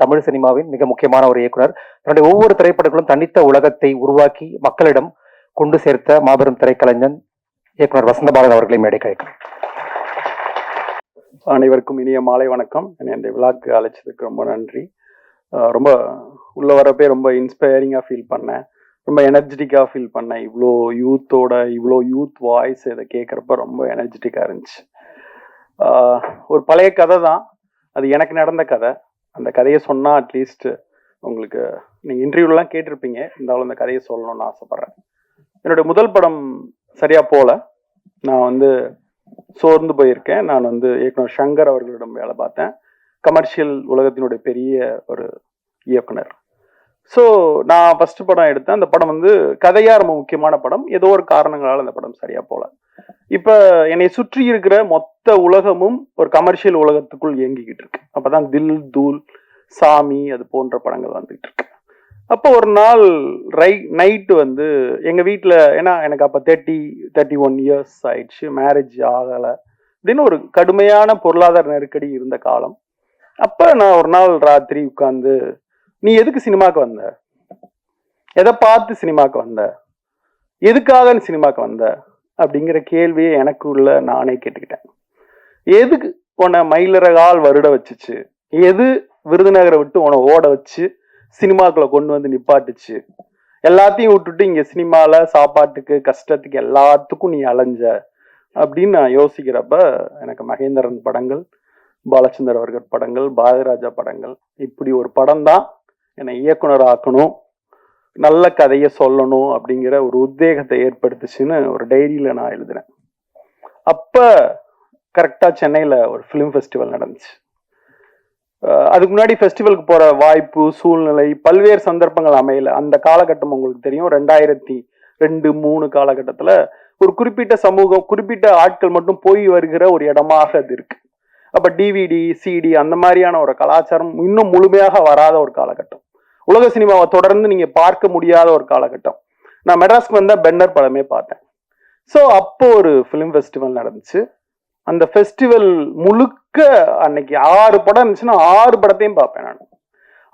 தமிழ் சினிமாவின் மிக முக்கியமான ஒரு இயக்குனர். தன்னுடைய ஒவ்வொரு திரைப்படங்களும் தனித்த உலகத்தை உருவாக்கி மக்களிடம் கொண்டு சேர்த்த மாபெரும் திரைக்கலைஞன் இயக்குனர் வசந்தபாலன் அவர்களை மேடை கழிக்கிறேன் அனைவருக்கும் இனிய மாலை வணக்கம். என்னை இந்த விழாக்கு அழைச்சதுக்கு ரொம்ப நன்றி. ரொம்ப உள்ள வரப்பே ரொம்ப இன்ஸ்பைரிங்காக ஃபீல் பண்ணேன். ரொம்ப எனர்ஜெட்டிக்காக ஃபீல் பண்ணேன். இவ்வளோ யூத்தோட இவ்வளோ யூத் வாய்ஸ் இதை கேட்குறப்ப ரொம்ப எனர்ஜெட்டிக்காக இருந்துச்சு. ஒரு பழைய கதை தான். அது எனக்கு நடந்த கதை. அந்த கதையை சொன்னால் அட்லீஸ்ட் உங்களுக்கு நீங்கள் இன்டர்வியூலாம் கேட்டிருப்பீங்க. இருந்தாலும் அந்த கதையை சொல்லணும்னு ஆசைப்பட்றேன். என்னுடைய முதல் படம் சரியாக போகல நான் வந்து சோர்ந்து போயிருக்கேன். நான் வந்து இயக்குனர் சங்கர் அவர்களிடம் வேலை பார்த்தேன். கமர்ஷியல் உலகத்தினுடைய பெரிய ஒரு இயக்குனர். ஸோ நான் ஃபஸ்ட்டு படம் எடுத்தேன். அந்த படம் வந்து கதையாக ரொம்ப முக்கியமான படம். ஏதோ ஒரு காரணங்களால் அந்த படம் சரியாக போகலை இப்போ என்னை சுற்றி இருக்கிற மொத்த உலகமும் ஒரு கமர்ஷியல் உலகத்துக்குள் இயங்கிக்கிட்டு இருக்கு. அப்பதான் தில் தூல் சாமி அது போன்ற படங்கள் வந்துகிட்டு இருக்கு. அப்போ ஒரு நாள் ரை நைட்டு வந்து எங்கள் வீட்டில் ஏன்னா எனக்கு அப்போ தேர்ட்டி தேர்ட்டி ஒன் இயர்ஸ் ஆயிடுச்சு. மேரேஜ் ஆகலை. அப்படின்னு ஒரு கடுமையான பொருளாதார நெருக்கடி இருந்த காலம். அப்போ நான் ஒரு நாள் ராத்திரி உட்காந்து நீ எதுக்கு சினிமாக்கு வந்த? எதை பார்த்து சினிமாக்கு வந்த? எதுக்காக நீ சினிமாக்கு வந்த? அப்படிங்கிற கேள்வியை எனக்குள்ள நானே கேட்டுக்கிட்டேன். எதுக்கு உன்னை மயிலரகால் வருட வச்சுச்சு? எது விருதுநகரை விட்டு உன்னை ஓட வச்சு சினிமாக்குள்ள கொண்டு வந்து நிப்பாட்டுச்சு? எல்லாத்தையும் விட்டுட்டு இங்க சினிமால சாப்பாட்டுக்கு கஷ்டத்துக்கு எல்லாத்துக்கும் நீ அலைஞ்ச அப்படின்னு நான் யோசிக்கிறப்ப எனக்கு மகேந்திரன் படங்கள் பாலச்சந்தர் அவர்கள் படங்கள் பாரதிராஜா படங்கள் இப்படி ஒரு படம் தான் என்னை இயக்குனர் ஆக்கணும் நல்ல கதையை சொல்லணும் அப்படிங்கிற ஒரு உத்வேகத்தை ஏற்படுத்துச்சுன்னு ஒரு டைரியில நான் எழுதினேன். அப்போ கரெக்டா சென்னையில ஒரு ஃபிலிம் ஃபெஸ்டிவல் நடந்துச்சு. அதுக்கு முன்னாடி ஃபெஸ்டிவலுக்கு போற வாய்ப்பு சூழ்நிலை பல்வேறு சந்தர்ப்பங்கள் அமையல. அந்த காலகட்டம் உங்களுக்கு தெரியும். ரெண்டாயிரத்தி ரெண்டு மூணு காலகட்டத்தில் ஒரு குறிப்பிட்ட சமூகம் குறிப்பிட்ட ஆட்கள் மட்டும் போய் வருகிற ஒரு இடமாக அது இருக்கு. அப்ப டிவிடி சிடி அந்த மாதிரியான ஒரு கலாச்சாரம் இன்னும் முழுமையாக வராத ஒரு காலகட்டம். உலக சினிமாவை தொடர்ந்து நீங்க பார்க்க முடியாத ஒரு காலகட்டம். நான் மெட்ராஸ்க்கு வந்த பென்னர் படமே பார்த்தேன். ஸோ அப்போ ஒரு ஃபிலிம் ஃபெஸ்டிவல் நடந்துச்சு. அந்த ஃபெஸ்டிவல் முழுக்க அன்னைக்கு ஆறு படம் இருந்துச்சுன்னா ஆறு படத்தையும் பார்ப்பேன் நான்.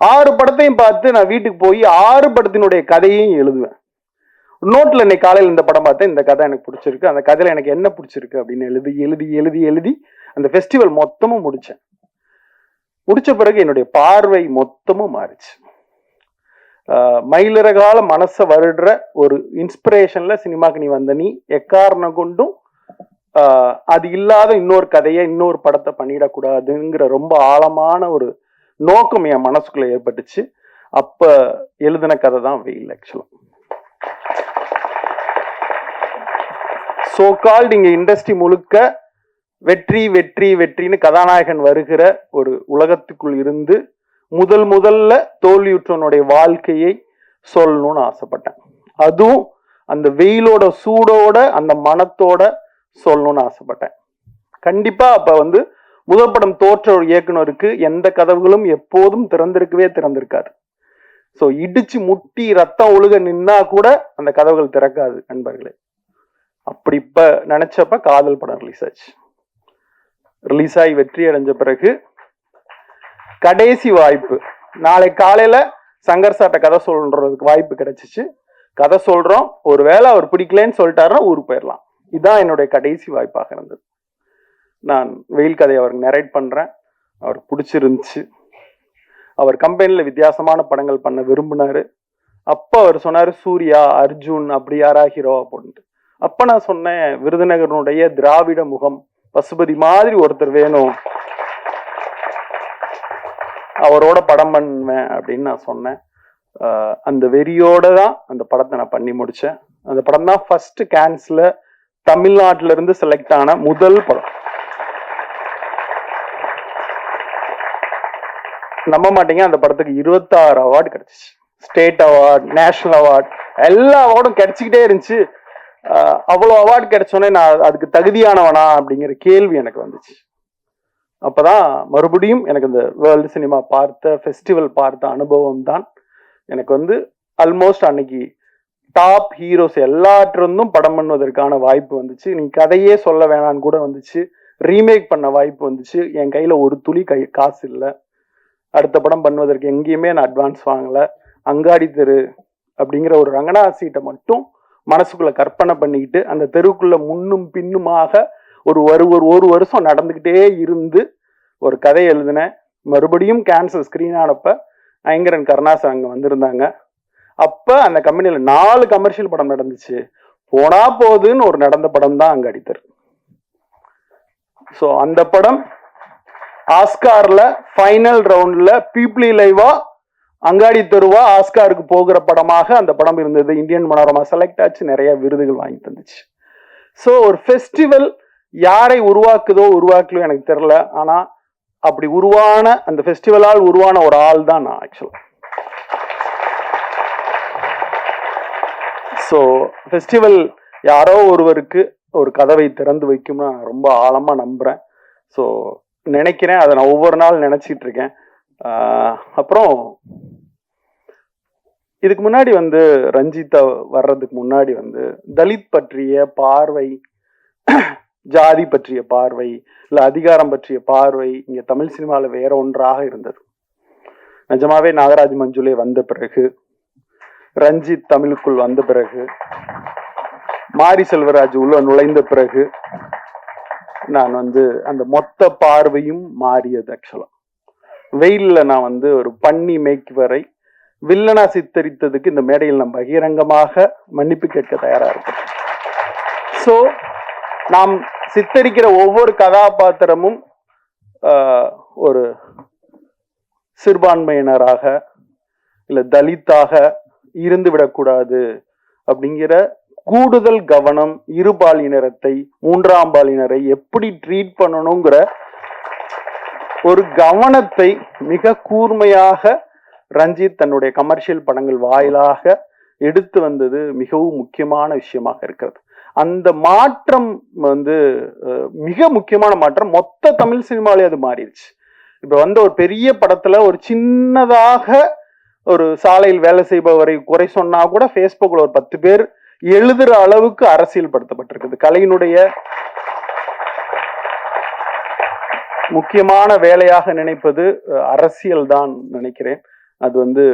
ஆறு படத்தையும் பார்த்து நான் வீட்டுக்கு போய் ஆறு படத்தினுடைய கதையும் எழுதுவேன். நோட்டில் இன்னைக்கு காலையில் இந்த படம் பார்த்தேன். இந்த கதை எனக்கு பிடிச்சிருக்கு. அந்த கதையில் எனக்கு என்ன பிடிச்சிருக்கு அப்படின்னு எழுதி எழுதி எழுதி எழுதி அந்த ஃபெஸ்டிவல் மொத்தமும் முடித்தேன் முடித்த பிறகு என்னுடைய பார்வை மொத்தமும் மாறிச்சு. மயிலிற மயிலிறகால மனசை வருடுற ஒரு இன்ஸ்பிரேஷன்ல சினிமாக்கு நீ வந்த நீ எக்காரணம் கொண்டும் அது இல்லாத இன்னொரு கதையை இன்னொரு படத்தை பண்ணிடக்கூடாதுங்கிற ரொம்ப ஆழமான ஒரு நோக்கம் என் மனசுக்குள்ள ஏற்பட்டுச்சு. அப்ப எழுதின கதை தான் வெயில் ஆக்சுவலா சோ கால்டு இங்க இண்டஸ்ட்ரி முழுக்க வெற்றி வெற்றி வெற்றின்னு கதாநாயகன் வருகிற ஒரு உலகத்துக்குள் இருந்து முதல் முதல்ல தோல்வியுற்றவனுடைய வாழ்க்கையை சொல்லணும்னு ஆசைப்பட்டேன். அதுவும் அந்த வெயிலோட சூடோட அந்த மனத்தோட சொல்லணும்னு ஆசைப்பட்டேன். கண்டிப்பா அப்ப வந்து முதல் படம் தோற்ற ஒரு இயக்குனருக்கு எந்த கதவுகளும் எப்போதும் திறந்திருக்கவே திறந்திருக்காது. ஸோ இடிச்சு முட்டி ரத்தம் ஒழுக நின்னா கூட அந்த கதவுகள் திறக்காது நண்பர்களே. அப்படி இப்ப நினைச்சப்ப காதல் படம் ரிலீஸ் ஆச்சு. ரிலீஸ் ஆகி வெற்றி அடைஞ்ச பிறகு கடைசி வாய்ப்பு. நாளை காலையில சங்கர் சார்ட்ட கதை சொல்றதுக்கு வாய்ப்பு கிடைச்சிச்சு. கதை சொல்றோம். ஒருவேளை அவர் பிடிக்கலன்னு சொல்லிட்டாருன்னா ஊருக்கு போயிடலாம் இதுதான் என்னுடைய கடைசி வாய்ப்பாக இருந்தது. நான் வெயில் கதையை அவருக்கு நெரேட் பண்றேன். அவருக்கு பிடிச்சிருந்துச்சு. அவர் கம்பெனியில் வித்தியாசமான படங்கள் பண்ண விரும்பினாரு. அப்போ அவர் சொன்னாரு சூர்யா அர்ஜுன் அப்படி யாரா ஹீரோ அப்படின்ட்டு. அப்ப நான் சொன்னேன் விருதுநகரனுடைய திராவிட முகம் பசுபதி மாதிரி ஒருத்தர் வேணும். அவரோட படம் பண்ணுவேன் அப்படின்னு நான் சொன்னேன். அந்த வெறியோட தான் அந்த படத்தை நான் பண்ணி முடிச்சேன். அந்த படம் தான் ஃபர்ஸ்ட் கேன்ஸ்ல தமிழ்நாட்டுல இருந்து செலக்ட் ஆன முதல் படம். நம்ப மாட்டீங்க அந்த படத்துக்கு இருபத்தாறு அவார்டு கிடைச்சிச்சு. ஸ்டேட் அவார்ட் நேஷனல் அவார்ட் எல்லா அவார்டும் கிடைச்சிக்கிட்டே இருந்துச்சு. அவ்வளோ அவார்டு கிடைச்சோன்னே நான் அதுக்கு தகுதியானவனா அப்படிங்கிற கேள்வி எனக்கு வந்துச்சு. அப்போதான் மறுபடியும் எனக்கு இந்த வேர்ல்டு சினிமா பார்த்த ஃபெஸ்டிவல் பார்த்த அனுபவம் தான். எனக்கு வந்து ஆல்மோஸ்ட் அன்னைக்கு டாப் ஹீரோஸ் எல்லாற்றிருந்தும் படம் பண்ணுவதற்கான வாய்ப்பு வந்துச்சு. நீ கதையே சொல்ல வேணான்னு கூட வந்துச்சு. ரீமேக் பண்ண வாய்ப்பு வந்துச்சு. என் கையில் ஒரு துளி கை காசு இல்லை. அடுத்த படம் பண்ணுவதற்கு எங்கேயுமே நான் அட்வான்ஸ் வாங்கலை. அங்காடி தெரு அப்படிங்கிற ஒரு ரங்கநாத சீட்டை மட்டும் மனசுக்குள்ள கற்பனை பண்ணிக்கிட்டு அந்த தெருவுக்குள்ளே முன்னும் பின்னுமாக ஒரு ஒரு ஒரு ஒரு வருஷம் நடந்துக்கிட்டே இருந்து ஒரு கதை எழுதினேன். மறுபடியும் கேன்சர் ஸ்க்ரீன் ஆனப்ப ஐங்கரன் கருணாசன் அங்கே வந்திருந்தாங்க. அப்போ அந்த கம்பெனியில் நாலு கமர்ஷியல் படம் நடந்துச்சு. போனா போகுதுன்னு ஒரு நடந்த படம் தான் அங்கே அடித்தர் ஸோ அந்த படம் ஆஸ்கார்ல ஃபைனல் ரவுண்ட்ல பீப்ளி லைவா அங்காடி தெருவா ஆஸ்காருக்கு போகிற படமாக அந்த படம் இருந்தது. இந்தியன் மனோரமா செலக்ட் ஆச்சு. நிறைய விருதுகள் வாங்கி தந்துச்சு. ஸோ ஒரு ஃபெஸ்டிவல் யாரை உருவாக்குதோ உருவாக்கலோ எனக்கு தெரியல. ஆனால் அப்படி உருவான அந்த ஃபெஸ்டிவலால் உருவான ஒரு ஆள் தான் நான் ஆக்சுவலாக ஸோ ஃபெஸ்டிவல் யாரோ ஒருவருக்கு ஒரு கதவை திறந்து வைக்கும்னு நான் ரொம்ப ஆழமாக நம்புகிறேன் ஸோ நினைக்கிறேன் அதை நான் ஒவ்வொரு நாள் நினச்சிட்டு இருக்கேன். அப்புறம் இதுக்கு முன்னாடி வந்து ரஞ்சிதா வர்றதுக்கு முன்னாடி வந்து தலித் பற்றிய பார்வை ஜாதி பற்றிய பார்வை இல்லை அதிகாரம் பற்றிய பார்வை இங்கே தமிழ் சினிமாவில் வேற ஒன்றாக இருந்தது. நிஜமாவே நாகராஜ் மஞ்சுளே வந்த பிறகு ரஞ்சித் தமிழுக்குள் வந்த பிறகு மாரி செல்வராஜ் உள்ள நுழைந்த பிறகு நான் வந்து அந்த மொத்த பார்வையும் மாறியது ஆக்சுவலாக வெயிலில் நான் வந்து ஒரு பன்னி மேய்க்கு வரை வில்லனா சித்தரித்ததுக்கு இந்த மேடையில் நான் பகிரங்கமாக மன்னிப்பு கேட்க தயாராக இருக்கேன் ஸோ நாம் சித்தரிக்கிற ஒவ்வொரு கதாபாத்திரமும் ஒரு சிறுபான்மையினராக இல்லை தலித்தாக இருந்து விடக்கூடாது அப்படிங்கிற கூடுதல் கவனம் இருபாலினரத்தை மூன்றாம் பாலினரை எப்படி ட்ரீட் பண்ணணுங்கிற ஒரு கவனத்தை மிக கூர்மையாக ரஞ்சித் தன்னுடைய கமர்ஷியல் படங்கள் வாயிலாக எடுத்து வந்தது மிகவும் முக்கியமான விஷயமாக இருக்கிறது. அந்த மாற்றம் வந்து மிக முக்கியமான மாற்றம். மொத்த தமிழ் சினிமாலே அது மாறிடுச்சு. இப்போ வந்து ஒரு பெரிய படத்துல ஒரு சின்னதாக ஒரு சாலையில் வேலை செய்பவரை குறை சொன்னா கூட ஃபேஸ்புக்கில் ஒரு பத்து பேர் எழுதுற அளவுக்கு அரசியல் படுத்தப்பட்டிருக்குது கலையினுடைய முக்கியமான வேலையாக நினைப்பது அரசியல் தான் நினைக்கிறேன். அது வந்து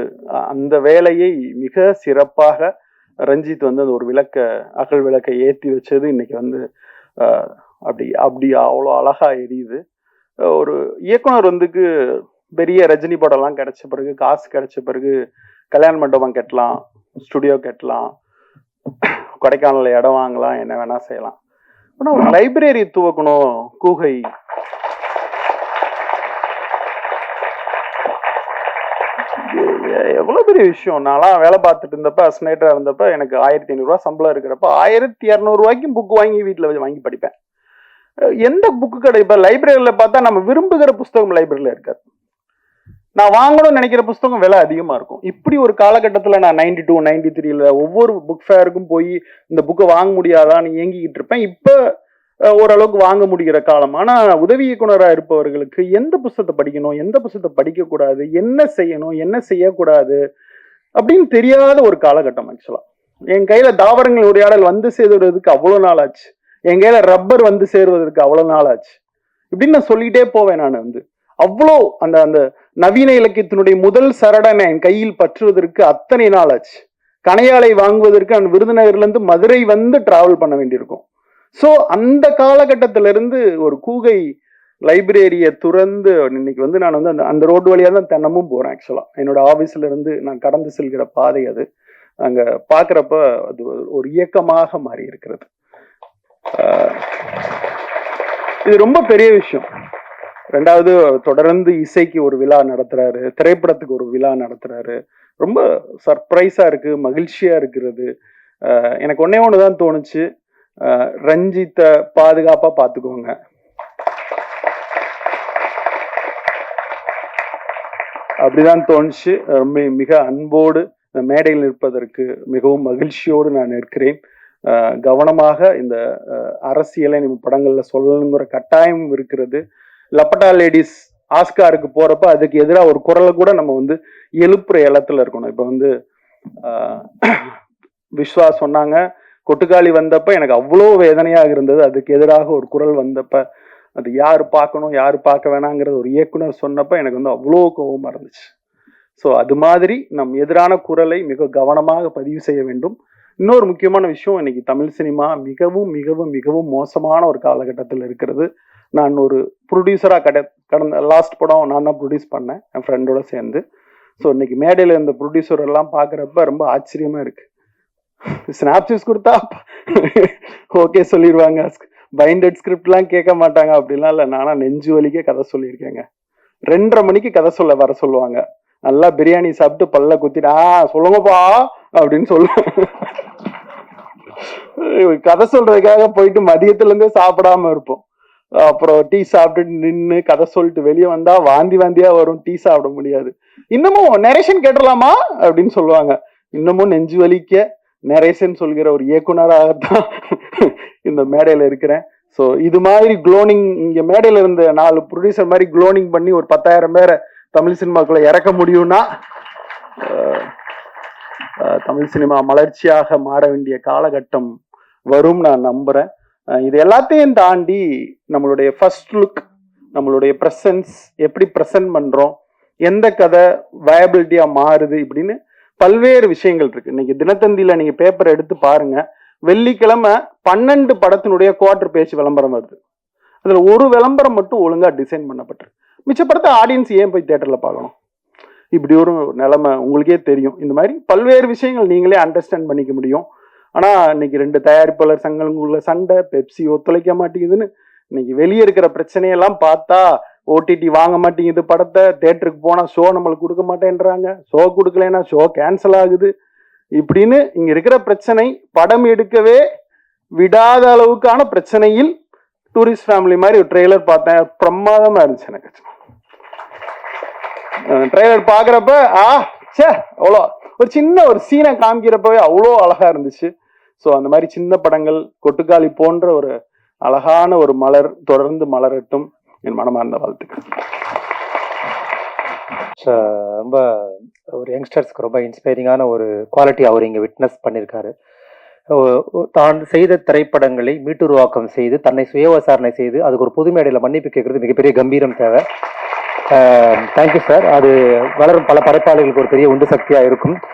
அந்த வேலையை மிக சிறப்பாக ரஞ்சித் வந்து அந்த ஒரு விளக்க அகல் விளக்கை ஏற்றி வச்சது இன்னைக்கு வந்து அப்படி அப்படி அவ்வளோ அழகா எரியுது. ஒரு இயக்குனர் வந்துக்கு பெரிய ரஜினி படம்லாம் கிடைச்ச பிறகு காசு கிடைச்ச பிறகு கல்யாண மண்டபம் கட்டலாம் ஸ்டுடியோ கட்டலாம் கொடைக்கானல்ல இடம் வாங்கலாம் என்ன வேணா செய்யலாம். ஆனால் ஒரு லைப்ரரி துவக்கணும் கூகை பெரிய விஷயம். நான்லாம் வேலை பார்த்துட்டு இருந்தப்ப அஸ்னேட்டரா இருந்தப்ப எனக்கு ஆயிரத்தி ஐநூறுரூவா சம்பளம் இருக்கிறப்ப ஆயிரத்தி இரநூறுவாய்க்கும் புக் வாங்கி வீட்டில் வாங்கி படிப்பேன். எந்த புக்கு கடை? இப்போ லைப்ரரியில் பார்த்தா நம்ம விரும்புகிற புஸ்தகம் லைப்ரரியில் இருக்காது. நான் வாங்கணும்னு நினைக்கிற புஸ்தகம் விலை அதிகமாக இருக்கும். இப்படி ஒரு காலகட்டத்தில் நான் நைன்டி டூ நைன்டி த்ரீல ஒவ்வொரு புக் ஃபேருக்கும் போய் இந்த புக்கை வாங்க முடியாதான்னு இயங்கிக்கிட்டு இருப்பேன். இப்போ ஓரளவுக்கு வாங்க முடிகிற காலம். ஆனா உதவி இயக்குனராக இருப்பவர்களுக்கு எந்த புத்தகத்தை படிக்கணும் எந்த புஸ்தகத்தை படிக்கக்கூடாது என்ன செய்யணும் என்ன செய்யக்கூடாது அப்படின்னு தெரியாத ஒரு காலகட்டம் ஆக்சுவலா என் கையில தாவரங்கள் உரையாடல் வந்து சேர்வதற்கு அவ்வளவு நாள் ஆச்சு என் கையில ரப்பர் வந்து சேருவதற்கு அவ்வளவு நாள் ஆச்சு இப்படின்னு நான் சொல்லிட்டே போவேன் நான் வந்து. அவ்வளோ அந்த அந்த நவீன இலக்கியத்தினுடைய முதல் சரடனை என் கையில் பற்றுவதற்கு அத்தனை நாள் ஆச்சு கனையாளை வாங்குவதற்கு நான் விருதுநகர்ல இருந்து மதுரை வந்து டிராவல் பண்ண வேண்டியிருக்கும். ஸோ அந்த காலகட்டத்திலிருந்து ஒரு கூகை லைப்ரரியை துறந்து இன்னைக்கு வந்து நான் வந்து அந்த அந்த ரோடு வழியாக தான் தினமும் போகிறேன் ஆக்சுவலாக என்னோட ஆஃபீஸில் இருந்து நான் கடந்து செல்கிற பாதை அது. அங்கே பார்க்குறப்ப அது ஒரு- ஒரு இயக்கமாக மாறி இருக்கிறது. இது ரொம்ப பெரிய விஷயம். ரெண்டாவது தொடர்ந்து இசைக்கு ஒரு விழா நடத்துறாரு திரைப்படத்துக்கு ஒரு விழா நடத்துறாரு. ரொம்ப சர்ப்ரைஸாக இருக்கு மகிழ்ச்சியாக இருக்கிறது. எனக்கு ஒன்னே ஒன்று தான் தோணுச்சு. ரஞ்சித்தை பாதுகாப்பா பார்த்துக்கோங்க அப்படிதான் தோணுச்சு. ரொம்ப மிக அன்போடு மேடையில் நிற்பதற்கு மிகவும் மகிழ்ச்சியோடு நான் நிற்கிறேன். கவனமாக இந்த அரசியலை நம்ம படங்கள்ல சொல்லணுங்கிற கட்டாயம் இருக்கிறது. லப்பட்டா லேடிஸ் ஆஸ்காருக்கு போறப்ப அதுக்கு எதிராக ஒரு குரலை கூட நம்ம வந்து எழுப்புற இடத்துல இருக்கணும். இப்ப வந்து விஸ்வா சொன்னாங்க கொட்டுக்காளி வந்தப்ப எனக்கு அவ்வளோ வேதனையாக இருந்தது. அதுக்கு எதிராக ஒரு குரல் வந்தப்ப அது யார் பார்க்கணும் யார் பார்க்க வேணாங்கிறது ஒரு இயக்குனர் சொன்னப்ப எனக்கு வந்து அவ்வளோ கோபமாக இருந்துச்சு. ஸோ அது மாதிரி நம் எதிரான குரலை மிக கவனமாக பதிவு செய்ய வேண்டும். இன்னொரு முக்கியமான விஷயம் இன்னைக்கு தமிழ் சினிமா மிகவும் மிகவும் மிகவும் மோசமான ஒரு காலகட்டத்தில் இருக்கிறது. நான் ஒரு ப்ரொடியூசராக கட கடந்த லாஸ்ட் படம் நான் தான் ப்ரொடியூஸ் பண்ணேன் என் ஃப்ரெண்டோட சேர்ந்து. ஸோ இன்னைக்கு மேடையில் இந்த ப்ரொடியூசர் எல்லாம் பார்க்குறப்ப ரொம்ப ஆச்சரியமாக இருக்குது இருக்கு ஸ்னாப்சிஸ் கொடுத்தா ஓகே சொல்லிடுவாங்க பைண்டட் ஸ்கிரிப்ட்லாம் கேட்க மாட்டாங்க. அப்படிலாம் இல்லை. நானா நெஞ்சு வலிக்கே கதை சொல்லியிருக்கேங்க. ரெண்டரை மணிக்கு கதை சொல்ல வர சொல்லுவாங்க. நல்லா பிரியாணி சாப்பிட்டு பல்ல குத்திட்டு ஆ சொல்லுங்கப்பா அப்படின்னு சொல்லுவேன் கதை சொல்றதுக்காக போயிட்டு மதியத்துல இருந்தே சாப்பிடாம இருப்போம். அப்புறம் டீ சாப்பிட்டுட்டு நின்று கதை சொல்லிட்டு வெளியே வந்தா வாந்தி வாந்தியா வரும். டீ சாப்பிட முடியாது. இன்னமும் நரேஷன் கேட்டுடலாமா? அப்படின்னு சொல்லுவாங்க. இன்னமும் நெஞ்சு வலிக்க நரேசன் சொல்கிற ஒரு இயக்குனராகத்தான் இந்த மேடையில் இருக்கிறேன். ஸோ இது மாதிரி குளோனிங் இங்கே மேடையில் இருந்த நாலு ப்ரொடியூசர் மாதிரி குளோனிங் பண்ணி ஒரு பத்தாயிரம் பேரை தமிழ் சினிமாக்குள்ள இறக்க முடியும்னா தமிழ் சினிமா மலர்ச்சியாக மாற வேண்டிய காலகட்டம் வரும் நான் நம்புகிறேன் இது எல்லாத்தையும் தாண்டி நம்மளுடைய ஃபர்ஸ்ட் லுக் நம்மளுடைய ப்ரெசன்ஸ் எப்படி ப்ரெசன்ட் பண்ணுறோம் எந்த கதை வயபிலிட்டியாக மாறுது இப்படின்னு பல்வேறு விஷயங்கள் இருக்கு. இன்னைக்கு தினத்தந்தியில நீங்க பேப்பர் எடுத்து பாருங்க. வெள்ளிக்கிழமை பன்னெண்டு படத்தினுடைய குவார்டர் பேச்சு விளம்பரம் வருது. அதுல ஒரு விளம்பரம் மட்டும் ஒழுங்கா டிசைன் பண்ணப்பட்டிருக்கு. மிச்ச படத்தை ஆடியன்ஸ் ஏன் போய் தேட்டர்ல பார்க்கணும்? இப்படி ஒரு நிலைமை உங்களுக்கே தெரியும். இந்த மாதிரி பல்வேறு விஷயங்கள் நீங்களே அண்டர்ஸ்டாண்ட் பண்ணிக்க முடியும். ஆனா இன்னைக்கு ரெண்டு தயாரிப்பாளர் சங்கங்களுக்குள்ள சண்டை பெப்சி ஒத்துழைக்க மாட்டேங்குதுன்னு இன்னைக்கு வெளியே இருக்கிற பிரச்சனையெல்லாம் பார்த்தா ஓடிடி வாங்க மாட்டேங்குது படத்தை தேட்டருக்கு போனால் ஷோ நம்மளுக்கு கொடுக்க மாட்டேன்றாங்க. ஷோ கொடுக்கலைன்னா ஷோ கேன்சல் ஆகுது. இப்படின்னு இங்கே இருக்கிற பிரச்சனை படம் எடுக்கவே விடாத அளவுக்கான பிரச்சனையில் டூரிஸ்ட் ஃபேமிலி மாதிரி ஒரு ட்ரெய்லர் பார்த்தேன். பிரமாதமா இருந்துச்சு எனக்கு. ட்ரெய்லர் பார்க்குறப்ப ஆ சே அவ்வளோ. ஒரு சின்ன ஒரு சீனை காமிக்கிறப்பவே அவ்வளோ அழகாக இருந்துச்சு. ஸோ அந்த மாதிரி சின்ன படங்கள் கொட்டுக்காளி போன்ற ஒரு அழகான ஒரு மலர் தொடர்ந்து மலரட்டும். என் மனமார்ந்த வாழ்த்துக்கள். ரொம்ப ஒரு யங்ஸ்டர்ஸ்க்கு ரொம்ப இன்ஸ்பைரிங்கான ஒரு குவாலிட்டி அவர் இங்கே விட்னஸ் பண்ணியிருக்காரு தான் செய்த திரைப்படங்களை மீட்டுருவாக்கம் செய்து தன்னை சுய விசாரணை செய்து அதுக்கு ஒரு புது மேடையில் மன்னிப்பு கேட்கறது மிகப்பெரிய கம்பீரம் தேவை. தேங்க்யூ சார் அது வளரும் பல படைப்பாளிகளுக்கு ஒரு பெரிய உந்து சக்தியாக இருக்கும்.